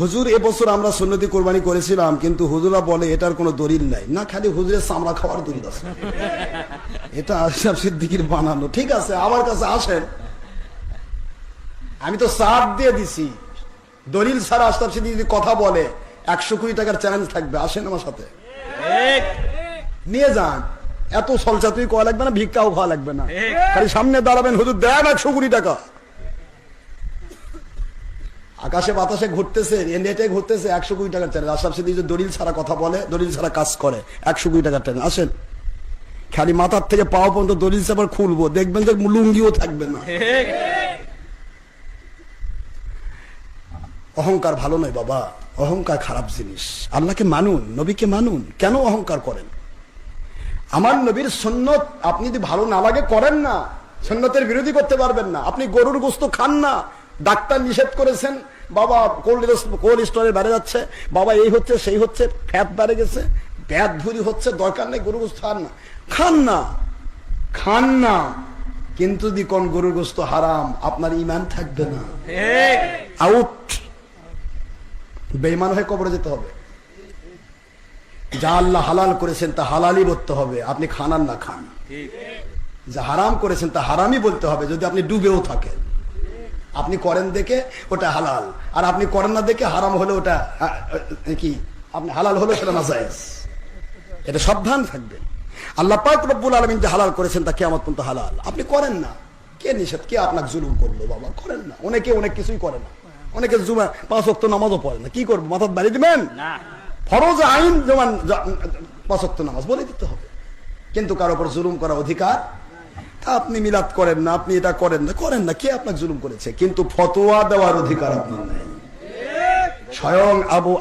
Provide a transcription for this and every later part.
হুজুর এবছর আমরা সুন্নতি কোরবানি করেছিলাম কিন্তু হুজুরা বলে এটার কোনো দলিল নাই। না খালি হুজুরের চামড়া খাওয়ার দলিল আছে। এটা আশরাফ সিদ্দিকির বানানো। ঠিক আছে আমার কাছে আসেন। আমি তো সার দিয়ে দিছি। দলিল ছাড়া আশরাফ সিদ্দিক যদি কথা বলে একশো কোটি টাকার চ্যালেঞ্জ থাকবে। আসেন আমার সাথে। নিয়ে যান। এত সলসা তুই কয়া লাগবে না ভিক্ষাও খাওয়া লাগবে না। খালি সামনে দাঁড়াবেন হুজুর দেন একশো কোটি টাকা। আকাশে বাতাসে ঘুরতেছে নেটে ঘুরতেছে, একশো কুড়ি টাকার চ্যানেল আশরাফ সিদ্দিক দলিল ছাড়া কথা বলে, দলিল ছাড়া কাজ করে, একশো কুড়ি টাকার চ্যানেল আসেন। খালি মাথার থেকে পাওয়া পর্যন্ত দলিল আবার খুলবো। দেখবেন যে লুঙ্গিও থাকবে না। অহংকার ভালো নয় বাবা। অহংকার খারাপ জিনিস। আল্লাহকে মানুন, নবীকে মানুন। কেন অহংকার করেন? আমার নবীর সন্ন্যত আপনি যদি ভালো না লাগে, করেন না। সন্ন্যতের বিরোধী করতে পারবেন না। আপনি গরুর গোস্ত খান না। ডাক্তার নিষেধ করেছেন বাবা, কোল্ড কোল্ড স্টোরে বেড়ে যাচ্ছে। বাবা, এই হচ্ছে, সেই হচ্ছে, ফ্যাট বেড়ে গেছে। ব্যাট ভুরি হচ্ছে, দরকার নেই গরু গোস্ত খান না। খান না। খান না। কিন্তু যদি কোন গরুর গোস্ত হারাম, আপনার ইমান থাকবে না। আউট। বেইমান হয়ে কবরে যেতে হবে। যা আল্লাহ হালাল করেছেন, তা হালালই বলতে হবে। আপনি খান না খান। যা হারাম করেছেন, তা হারামই বলতে হবে। যদি আপনি ডুবেও থাকেন। আপনি করেন দেখে ওটা হালাল। আর আপনি করেন না দেখে হারাম হলে ওটা কি? আপনি হালাল হলে সেটা না জায়েজ এটা সাবধান থাকবেন। আল্লাহ পাক রব্বুল আলমিন যে হালাল করেছেন তা কেমন পর্যন্ত হালাল। আপনি করেন না। কে নিষেধ? কে আপনাকে জুলুম করল বাবা? করেন না। অনেকে অনেক কিছুই করে না। অনেকে জুমা পাঁচ অক্ত নামাজও পড়ে না। কি করব? মাথার বাড়ি দিবেন? ফরজ আইন যেমন পাঁচ অক্ত নামাজ বলে দিতে হবে। কিন্তু কারও উপর জুলুম করার অধিকার আপনি মিলাদ করেন না, আপনি এটা করেন না করেন না, কে আপনাকে জুলুম করেছে? কিন্তু ফতোয়া দেওয়ার অধিকার আপনার নেই। স্বয়ং আবু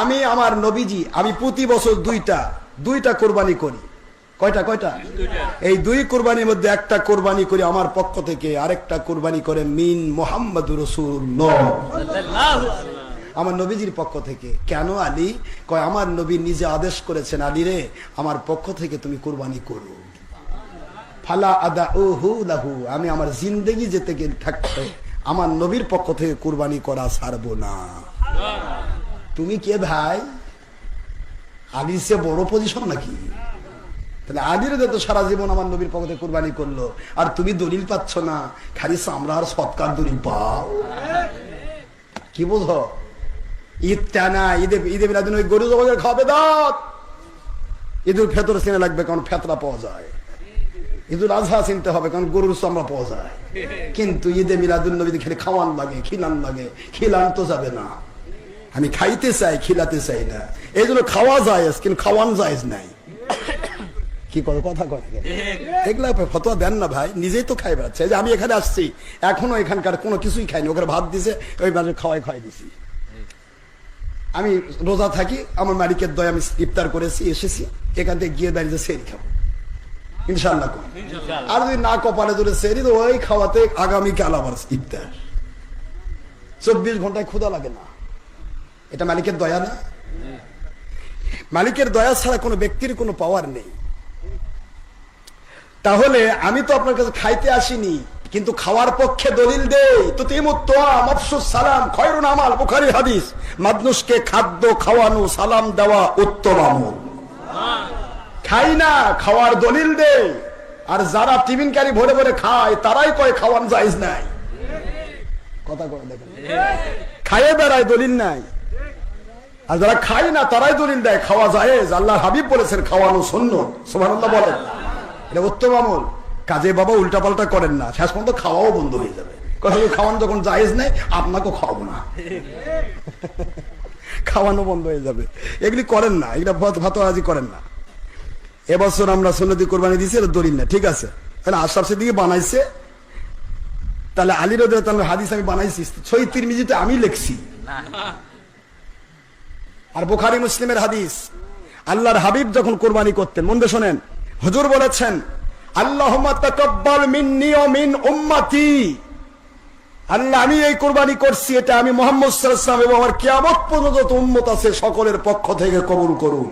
আমি আমার নবীজি, আমি প্রতি বছর দুইটা দুইটা কোরবানি করি। কয়টা কয়টা? এই দুই কোরবানির মধ্যে একটা কোরবানি করি আমার পক্ষ থেকে, আরেকটা কোরবানি করে মিন মোহাম্মদ রসুল্লাহ আমার নবীজির পক্ষ থেকে। কেন আলী? কয়, আমার নবী নিজে আদেশ করেছেন, আলী রে, আমার পক্ষ থেকে তুমি কোরবানি করো। ফালা আদা ও হু লাহু, আমি আমার জিন্দগি যেতে থাকতে আমার নবীর পক্ষ থেকে কুরবানি করা ছাড়বো না। তুমি কে ভাই? আলির সে বড় পজিশন নাকি? তাহলে আলির তো সারা জীবন আমার নবীর পক্ষ থেকে কুরবানি করল, আর তুমি দলিল পাচ্ছ না, খালি সামরার সৎকার দলিল পাও। কি বোঝো? ঈদ ঈদে ওই গরু ঈদুল ফেতর সিনে লাগবে, কারণ ফেতরা পাওয়া যায়। ঈদুল আজহা চিনতে হবে, কারণ গরুর চামড়া পাওয়া যায়। কিন্তু ঈদে খেলে খাওয়ান লাগে, খিলান লাগে। খিলান তো যাবে না। আমি খাইতে চাই, খিলাতে চাই না। এই জন্য খাওয়া যায় কিন্তু খাওয়ান যায় নাই। কি করে কথা কথা এগুলা ফতোয়া দেন না ভাই, নিজেই তো খাই বেড়াচ্ছে যে আমি এখানে আসছি, এখনও এখানকার কোনো কিছুই খাইনি। ওখানে ভাত দিছে, ওই মাঝে খাওয়াই খাওয়াই দিছি। আমি রোজা থাকি আমার মালিকের দয় আমি ইফতার করেছি এসেছি এখান থেকে গিয়ে দাঁড়িয়ে সেরি খাব। ইনশাল্লাহ। আর যদি না কপালে ধরে সেরি তো ওই খাওয়াতে আগামীকাল আবার ইফতার। চব্বিশ ঘন্টায় ক্ষুদা লাগে না। এটা মালিকের দয়া না? মালিকের দয়া ছাড়া কোনো ব্যক্তির কোনো পাওয়ার নেই। তাহলে আমি তো আপনার কাছে খাইতে আসিনি কিন্তু খাওয়ার পক্ষে দলিল দেই। তো সালাম, খয়রুন আমাল হাদিস। মানুষকে খাদ্য খাওয়ানো, সালাম দেওয়া উত্তম আমল। খাই না, খাওয়ার দলিল দে আর যারা টিফিন ক্যারি ভরে ভরে খায়, তারাই কয় খাওয়ান যাইজ নাই। কথা করে দেখেন। খাইয়ে বেড়ায় দলিল নাই। আর যারা খায় না, তারাই দলিল দেয়, খাওয়া যায় আল্লাহ হাবিব বলেছেন, খাওয়ানো শূন্য সুবহানাল্লাহ বলেন। এটা উত্তম আমল। কাজে বাবা উল্টা পাল্টা করেন না। শেষ পর্যন্ত খাওয়াও বন্ধ হয়ে যাবে। কথা খাওয়ানো যখন জায়েজ নেই, আপনাকেও খাওয়াবো না। খাওয়ানো বন্ধ হয়ে যাবে। এগুলি করেন না, এগুলা ভাতরাজি করেন না। এবছর আমরা সুন্নতি কোরবানি দিয়েছি, এটা দলিল না, ঠিক আছে? তাহলে আশরাফ দিকে বানাইছে। তাহলে আলী রোদের তাহলে হাদিস আমি বানাইছি ছয় তিরমিজিতে আমি লিখছি। আর বুখারি, মুসলিমের হাদিস, আল্লাহর হাবিব যখন কোরবানি করতেন, মন দিয়ে শোনেন, হুজুর বলেছেন আল্লাহ তাকাব্বাল মিন্নি ও মিন আল্লাহ, আমি এই কোরবানি করছি, এটা আমি মোহাম্মদ ওয়াসাল্লাম এবং আমার কিয়ামত পর্যন্ত উম্মত আছে, সকলের পক্ষ থেকে কবুল করুন।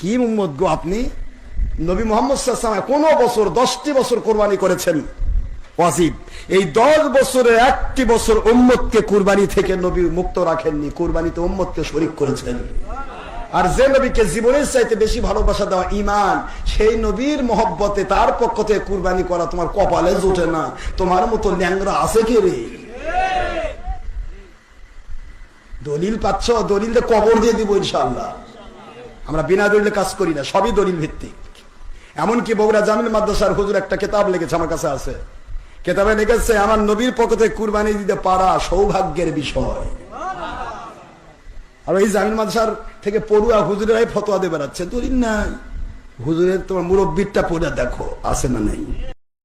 কি উম্মত গো আপনি? নবী মোহাম্মদ ওয়াসাল্লাম কোনো বছর, দশটি বছর কোরবানি করেছেন। ওয়াজিব। এই দশ বছরের একটি বছর উম্মতকে কুরবানি থেকে নবী মুক্ত রাখেননি, কুরবানিতে উম্মতকে শরিক করেছেন। আর যে নবীকে জীবনের চাইতে বেশি ভালোবাসা দেওয়া ইমান সেই নবীর মহব্বতে তার পক্ষ থেকে কুরবানি করা তোমার কপালে জোটে না। তোমার মতো ল্যাংরা আছে কে রে? দলিল পাচ্ছ? দলিল কবর দিয়ে দিব ইনশাল্লাহ আমরা বিনা দলিলে কাজ করি না, সবই দলিল ভিত্তিক। এমনকি বগুড়া জামিল মাদ্রাসার হুজুর একটা কেতাব লেগেছে আমার কাছে আছে। কেতাবে লেগেছে আমার নবীর পক্ষ থেকে কুরবানি দিতে পারা সৌভাগ্যের বিষয়। আর এই জামিন মাদ্রাসার থেকে পড়ুয়া হুজুরেরাই ফতোয়া দিয়ে বেড়াচ্ছে। দলিল নাই। হুজুরের তোমার মুরব্বীরটা পড়ে দেখো, আছে না নেই?